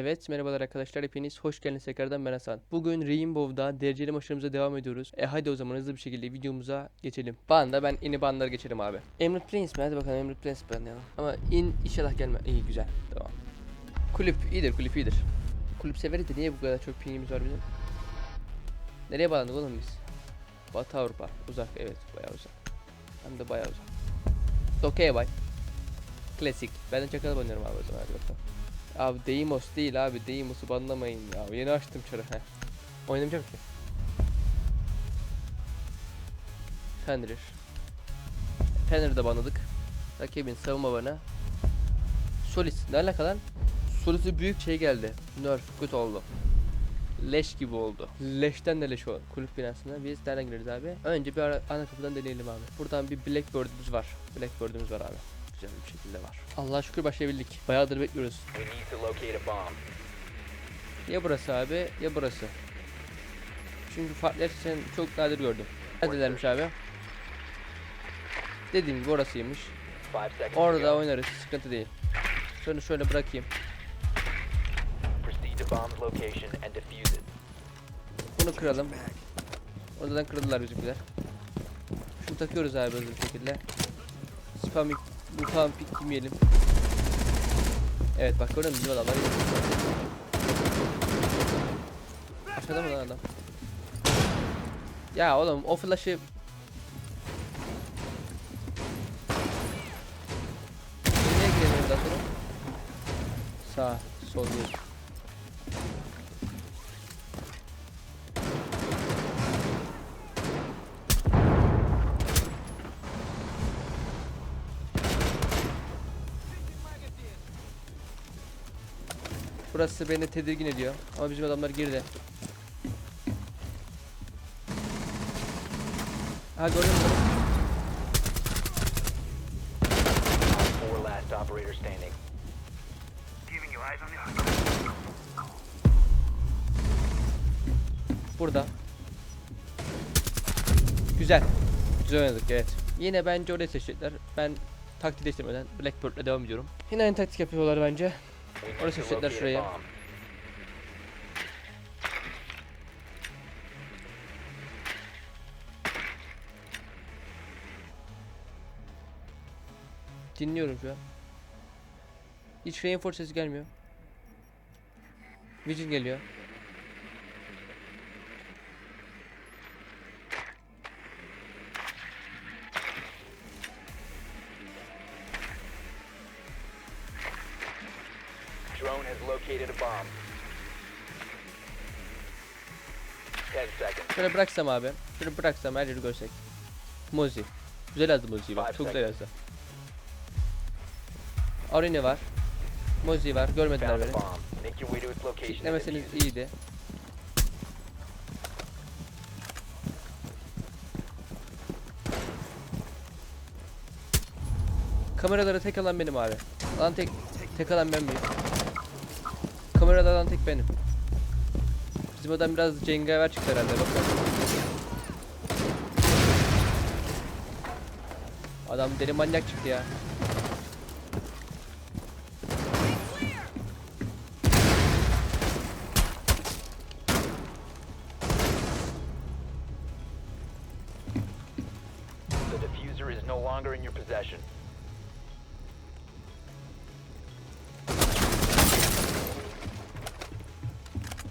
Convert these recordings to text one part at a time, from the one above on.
Evet merhabalar arkadaşlar hepiniz hoş geldiniz tekrardan ben Hasan. Bugün Rainbow'da dereceli maçlarımıza devam ediyoruz. E hadi o zaman hızlı bir şekilde videomuza geçelim. Banda ben ini banları geçelim abi. Emerald Prince mi? Hadi bakalım Emerald Prince banlayalım. Ama in inşallah gelme. İyi güzel. Tamam. Kulüp iyidir kulüp iyidir. Kulüp severiz de niye bu kadar çok pingimiz var bizim? Nereye bağlandık oğlum biz? Batı Avrupa. Uzak evet bayağı uzak. Hem de bayağı uzak. Okey bay. Klasik. Ben de çakal oynuyorum abi o zaman hadi bakalım. Abi Deimos değil abi Deimos'u banlamayın ya. Yeni açtım çarı. Heh. Oynamayacağım ki. Fenrir. Fenrir'i de banladık. Rakibin savunma bana. Solis. Ne alaka lan? Solis'e büyük şey geldi. Nerf kötü oldu. Leş gibi oldu. Leşten de leş oldu. Kulüp binasına biz nereden gireriz abi? Önce bir ana kapıdan deneyelim abi. Buradan bir Blackbird'ümüz var. Blackbird'ümüz var abi. Güzel bir şekilde var. Allah'a şükür başlayabildik. Bayağıdır bekliyoruz. We need to locate a bomb. Ya burası abi ya burası. Çünkü farklı sen çok nadir gördüm. Neredelermiş abi? Dediğim gibi orasıymış. Orada oynarız sıkıntı değil. Şunu şöyle bırakayım. Bunu kıralım. Oradan kırdılar bizimkiler. Şunu takıyoruz abi hızlı bir şekilde. Spam mutant pik yemeyelim. Evet bak gördün mü bizim adamlar. Aşağıda mı lan adam? Ya oğlum o flash'ı Nereye girelim daha sonra? Sağ, sol bir. Burası beni tedirgin ediyor. Ama bizim adamlar girdi. Ha gördün mü? Four last operator standing. Burada. Güzel. Güzel oynadık evet. Yine bence orayı seçecekler. Ben taktik değiştirmeden Blackbird'le devam ediyorum. Yine aynı taktik yapıyorlar bence. Orası setler şuraya. Dinliyorum şu an. Hiç reinforce sesi gelmiyor. Vision geliyor. Şöyle bıraksam abi. Şöyle bıraksam her yeri görsek. Mozi. Güzel yazdı Mozi'yi bak. Çok güzel yazdı. Arene var. Mozi var. Görmediler beni. Kitlemeseniz iyiydi. Kameraları tek alan benim abi. Alan tek tek alan ben miyim? Kamerada alan tek benim. Bizim adam biraz cengaver çıktı herhalde bakın. Adam deli manyak çıktı ya. The diffuser is no longer in your possession.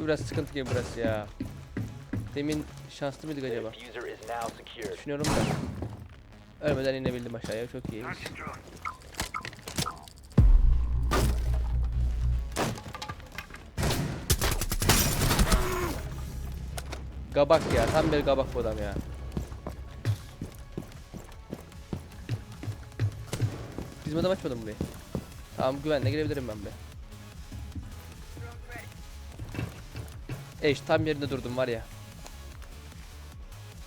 Bu biraz sıkıntı gibi burası ya. Demin şanslı mıydık acaba? Düşünüyorum da. Ölmeden inebildim aşağıya çok iyi. Gabak ya tam bir gabak bu adam ya. Bizim adam açmadı mı burayı? Tamam güvenle girebilirim ben be. Eş tam yerinde durdum var ya.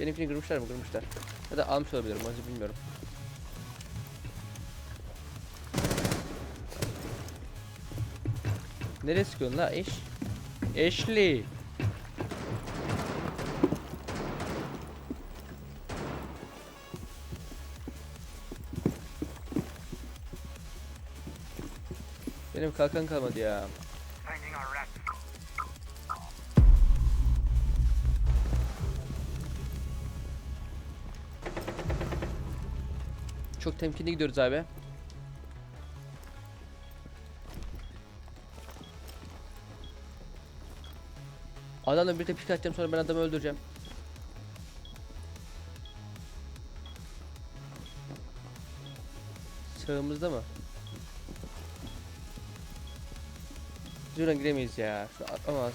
Benimkini kırmışlar mı? Kırmışlar. Ya da almış olabilirim. Onu bilmiyorum. Nereye sıkıyorsun la eş? Eşli. Benim kalkan kalmadı ya. Çok temkinli gidiyoruz abi. Adamla birlikte pik atacağım sonra ben adamı öldüreceğim. Sağımızda mı? Şuradan giremeyiz ya. Şu atlamaz.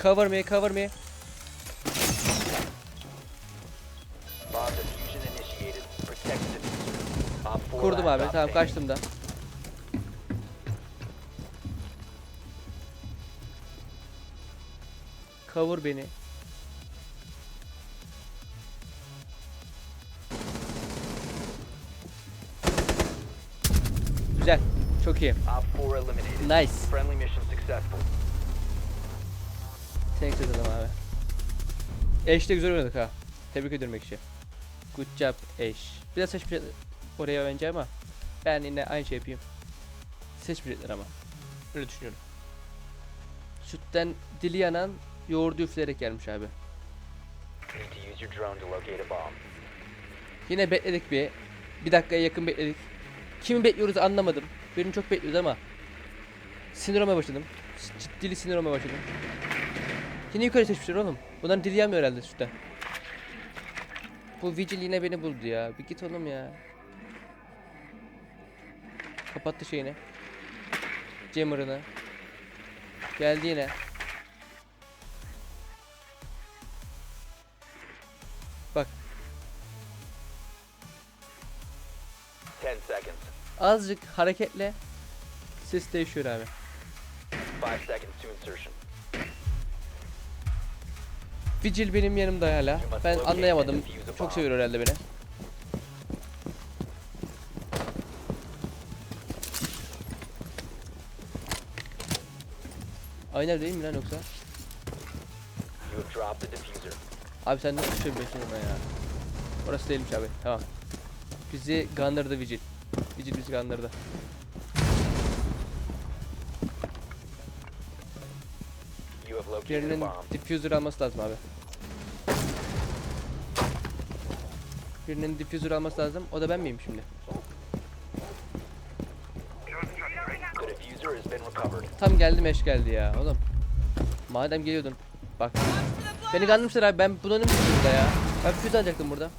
Cover me, cover me. Bomb diffusion initiated. Protect the diffuser. Op 4 Kurdum abi. Tamam kaçtım da. Cover beni. Güzel. Çok iyi. Op 4 eliminated. Nice. Thanks ederim abi. Eş de güzel oynadık ha. Tebrik ediyorum Ekşi. Good job Eş. Biraz seçmeyecekler oraya bence ama ben yine aynı şey yapayım. Seçmeyecekler ama. Öyle düşünüyorum. Sütten dili yanan yoğurdu üfleyerek gelmiş abi. Yine bekledik bir. Bir dakikaya yakın bekledik. Kimi bekliyoruz anlamadım. Birini çok bekliyoruz ama. Sinir olmaya başladım. Ciddili sinir olmaya başladım. Yine yukarı seçmişler oğlum. Bunların dili yanmıyor herhalde sütten. Bu Vigil yine beni buldu ya. Bir git oğlum ya. Kapattı şeyini. Jammer'ını. Geldi yine. Bak 10 seconds. azıcık hareketle ses değişiyor abi. 5 seconds to insertion. Vigil benim yanımda hala. Ben anlayamadım. Çok seviyor herhalde beni. Aynen değil mi lan yoksa? Abi sen nasıl düşebiliyorsun ona ya? Orası değilmiş abi. Tamam. Bizi gandırdı Vigil. Vigil bizi gandırdı. Birinin diffuser alması lazım abi. Birinin diffuser alması lazım. O da ben miyim şimdi? Tam geldi meş geldi ya oğlum. Madem geliyordun. Bak. Beni kandırmışlar abi. Ben bunun burada ya. Ben füze alacaktım burada.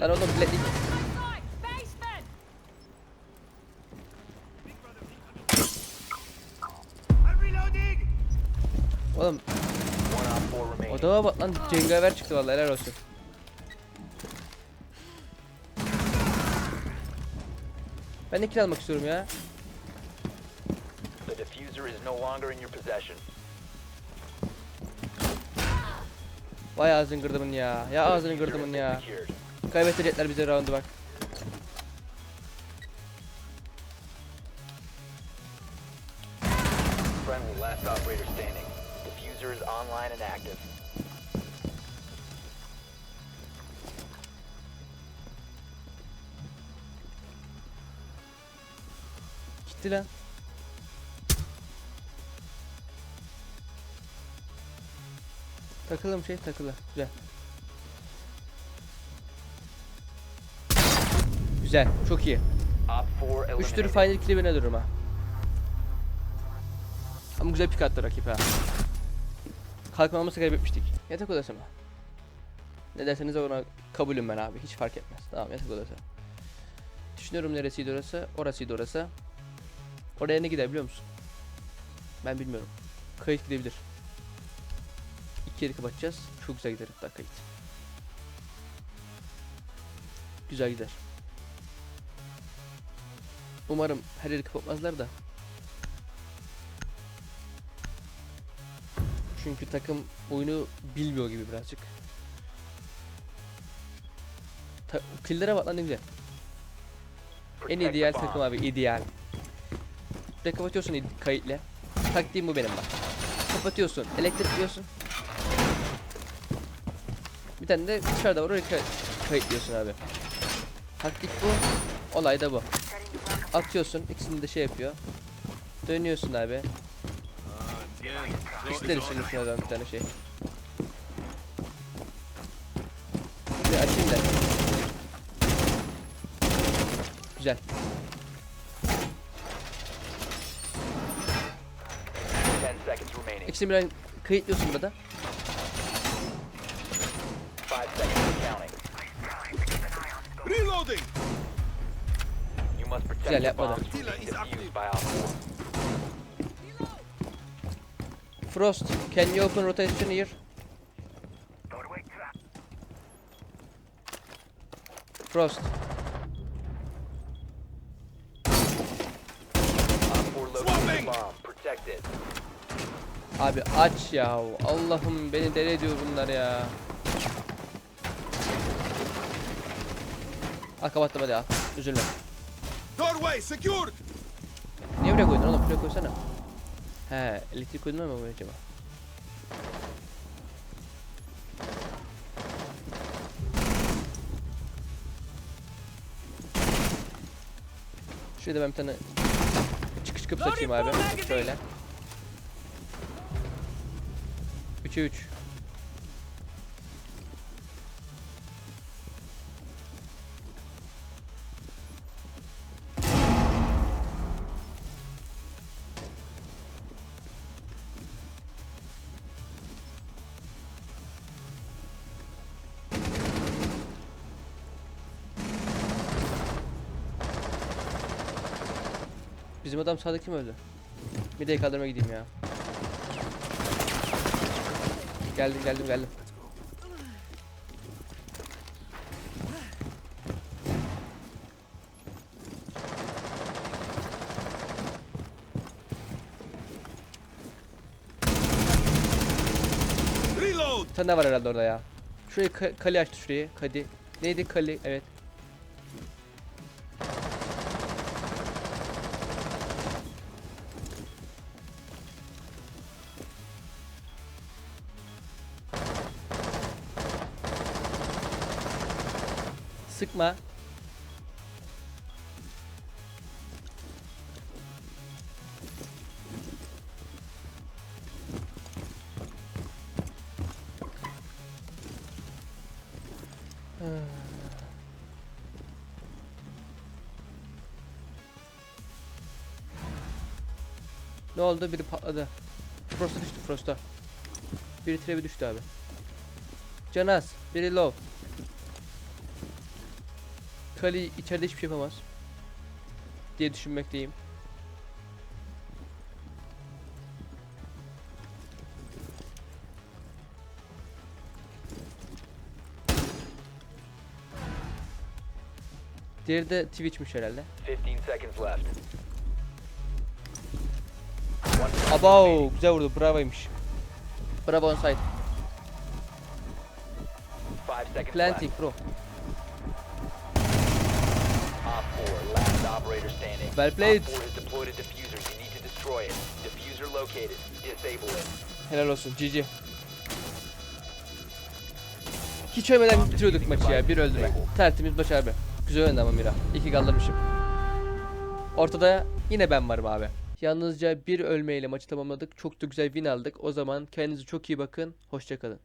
Lan oğlum op 4 remaining. odama bak lan cengaver çıktı vallahi helal olsun. Ben de kill almak istiyorum ya. The diffuser is no longer in your possession. Vay ağzını gırdımın ya. Ya ağzını been ya. Kaybettirecekler bize roundu bak. Diffuser is online and active. Gitti lan. Takılı mı şey takılı. Güzel. Güzel. Çok iyi. Op 4 Üç tür final kill'i ben alırım ha. Ama güzel pik attı rakip ha. Kalkmamızı kaybetmiştik. Yatak odası mı? Ne derseniz ona kabulüm ben abi. Hiç fark etmez. Tamam yatak odası. Düşünüyorum neresiydi orası. Orasıydı orası. Oraya ne gider biliyor musun? Ben bilmiyorum. Kayıt gidebilir. İki yeri kapatacağız. Çok güzel gider hatta kayıt. Güzel gider. Umarım her yeri kapatmazlar da. Çünkü takım oyunu bilmiyor gibi birazcık. Ta killere bak lan ne güzel. En ideal takım abi ideal. De kapatıyorsun kayıtla. Taktiğim bu benim bak. Kapatıyorsun, elektrikliyorsun. Bir tane de dışarıda var oraya kay- kayıtlıyorsun abi. Taktik bu. Olay da bu. Atıyorsun ikisini de şey yapıyor. Dönüyorsun abi. İster için üstüne dön bir tane şey. Bir açayım da. Güzel. İkisini birden kayıtlıyorsun burada. Reloading. You must protect Güzel, the Frost, can you open rotation here? Frost, Op 4 located the Swapping. bomb. Protect it. abi aç ya. Allah'ım beni deli ediyor bunlar ya. Al kapattım hadi al. Üzülme. Doorway secured. Niye buraya koydun oğlum? Buraya koysana. He, elektrik koydun mu buraya acaba? Şurada ben bir tane çıkış kapısı açayım abi. Şöyle. 3'e 3. Bizim adam sağda kim öldü? Bir de kaldırmaya gideyim ya. Geldim geldim geldim. Reload. Tane daha var herhalde orada ya. Şurayı ka- kale açtı şurayı. Kadi. Neydi kale? Evet. Sıkma. Ne oldu? Biri patladı. Frost'a düştü Frost'a. Biri trebi düştü abi. Canaz. Biri low. Kali içeride hiçbir şey yapamaz. Diye düşünmekteyim. Diğeri de Twitch'miş herhalde. 15 seconds left. Abo güzel vurdu bravoymuş. Bravo on site. Five seconds Planting bro. Standing. Well played. Op 4 has deployed a diffuser. You need to destroy it. Diffuser located. Disable it. Helal olsun GG. Hiç ölmeden bitiriyorduk maçı ya. Bir öldüme. Tertemiz maç abi. Güzel oynadı ama Mira. İyi ki kaldırmışım. Ortada yine ben varım abi. Yalnızca bir ölmeyle maçı tamamladık. Çok da güzel win aldık. O zaman kendinize çok iyi bakın. Hoşçakalın.